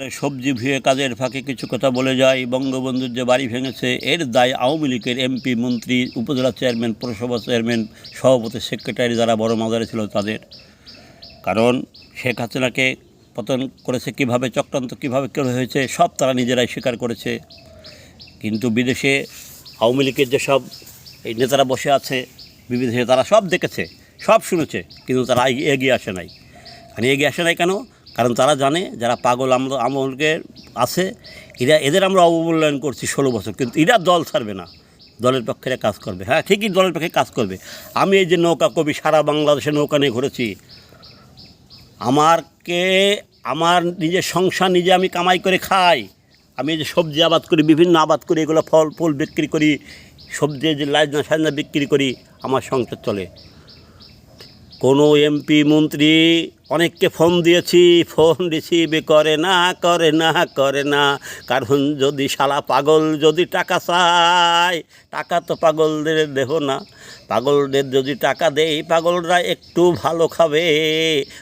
সবজি ভুয়ে কাজের ফাঁকে কিছু কথা বলে যায়। বঙ্গবন্ধুর যে বাড়ি ভেঙেছে, এর দায় আওয়ামী লীগের এমপি, মন্ত্রী, উপজেলা চেয়ারম্যান, পৌরসভা চেয়ারম্যান, সভাপতি, সেক্রেটারি যারা বড় মাজারে ছিল তাদের। কারণ শেখ হাসিনাকে পতন করেছে কীভাবে, চক্রান্ত কীভাবে করে হয়েছে, সব তারা নিজেরাই স্বীকার করেছে। কিন্তু বিদেশে আওয়ামী লীগের যেসব এই নেতারা বসে আছে বিদেশে তারা সব দেখেছে, সব শুনেছে, কিন্তু তারা এগিয়ে আসে নাই। আর এগিয়ে আসে নাই কেন? কারণ তারা জানে যারা পাগল আমরা আমলকে আছে, এরা, এদের আমরা অবমূল্যায়ন করছি ষোলো বছর। কিন্তু এরা দল ছাড়বে না। দলের পক্ষে কাজ করবে। হ্যাঁ ঠিকই দলের পক্ষে কাজ করবে। আমি এই যে নৌকা কবি সারা বাংলাদেশে নৌকা নিয়ে ঘুরেছি, আমারকে, আমার নিজের সংসার নিজে আমি কামাই করে খাই। আমি যে সবজি আবাদ করি, বিভিন্ন আবাদ করি, এগুলো ফল, ফুল বিক্রি করি, সবজি, যে লাইজনা সাজনা বিক্রি করি, আমার সংসার চলে। কোনো এমপি মন্ত্রী অনেককে ফোন দিয়েছি, ফোন রিসিভ করে না করে না করে না। কারণ যদি শালা পাগল যদি টাকা চায়, টাকা তো পাগলদের দেহ না। পাগলদের যদি টাকা দেই, পাগলরা একটু ভালো খাবে।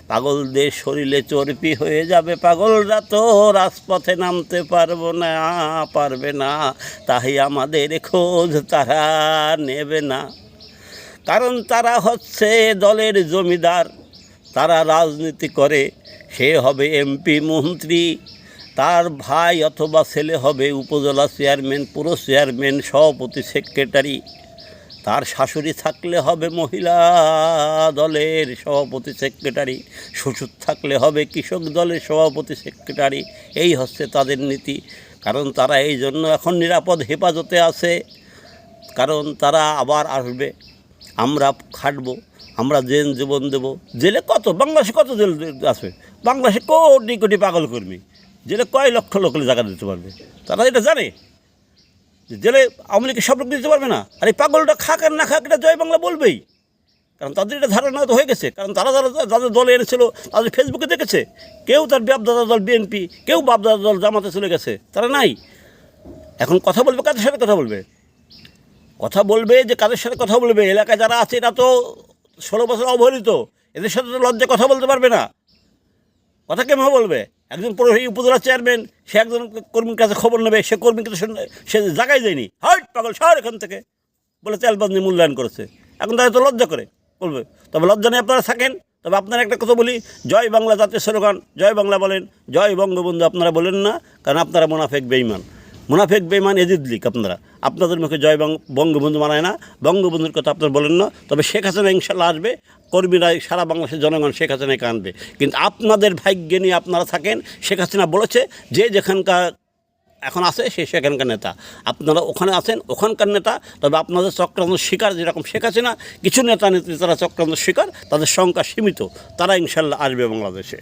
পাগলদের শরীরে চর্বি হয়ে যাবে, পাগলরা তো রাজপথে নামতে পারব না, পারবে না। তাই আমাদের খোঁজ তারা নেবে না। কারণ তারা হচ্ছে দলের জমিদার। তারা রাজনীতি করে, সে হবে এমপি, মন্ত্রী। তার ভাই অথবা ছেলে হবে উপজেলা চেয়ারম্যান, পুরো চেয়ারম্যান, সভাপতি, সেক্রেটারি। তার শাশুড়ি থাকলে হবে মহিলা দলের সভাপতি, সেক্রেটারি। শ্বশুর থাকলে হবে কৃষক দলের সভাপতি, সেক্রেটারি। এই হচ্ছে তাদের নীতি। কারণ তারা এই জন্য এখন নিরাপদ হেফাজতে আছে। কারণ তারা আবার আসবে। আমরা খাটবো, আমরা জেন জীবন দেবো। জেলে কত? বাংলাদেশে কত জেল আসবে বাংলাদেশে কোটি কোটি পাগল কর্মী। জেলে কয় লক্ষ লক্ষ জায়গা দিতে পারবে? তারা এটা জানে। জেলে আওয়ামী লীগের সব লোক দিতে পারবে না। আর এই পাগলটা খাক আর না খাক, এটা জয় বাংলা বলবেই। কারণ তাদের এটা ধারণা তো হয়ে গেছে। কারণ তারা যারা যাদের দলে এনেছিল, তাদের ফেসবুকে দেখেছে। কেউ তার বাপদাদা দল বিএনপি, কেউ বাপদাদা দল জামাতে চলে গেছে। তারা নাই। এখন কথা বলবে কাদের সাথে কথা বলবে? কথা বলবে যে কাদের সাথে কথা বলবে? এলাকায় যারা আছে, এরা তো ষোলো বছর অবহেলিত। এদের সাথে তো লজ্জা কথা বলতে পারবে না। কথা কেমন বলবে? একজন পুরো এই উপজেলা চেয়ারম্যান, সে একজন কর্মীর কাছে খবর নেবে, সে কর্মীকে তো সে- জায়গায় যায়নি। হাট, পাগল সর এখান থেকে। বলে তেলবাজনি মূল্যায়ন করেছে। এখন তাদের তো লজ্জা করে, বলবে। তবে লজ্জা নিয়ে আপনারা থাকেন। তবে আপনারা একটা কথা বলি, জয় বাংলা জাতীয় স্লোগান, জয় বাংলা বলেন, জয় বঙ্গবন্ধু আপনারা বলেন না, কারণ আপনারা মোনাফেক বেইমান মুনাফেক বেইমান এজিদ লীগ, আপনারা। আপনাদের মুখে জয় বঙ্গ বঙ্গবন্ধু মানায় না। বঙ্গবন্ধুর কথা আপনারা বলেন না। তবে শেখ হাসিনা ইনশাল্লাহ আসবে। কর্মীরা সারা বাংলাদেশের জনগণ শেখ হাসিনাকে আনবে। কিন্তু আপনাদের ভাগ্যে নিয়ে আপনারা থাকেন। শেখ হাসিনা বলেছে যে যেখানকার এখন আছে, সে সেখানকার নেতা। আপনারা ওখানে আছেন, ওখানকার নেতা। তবে আপনাদের চক্রান্ত শিকার যেরকম শেখ হাসিনা, কিছু নেতা নেত্রী তারা চক্রান্ত শিকার, তাদের সংখ্যা সীমিত। তারা ইনশাল্লাহ আসবে বাংলাদেশে।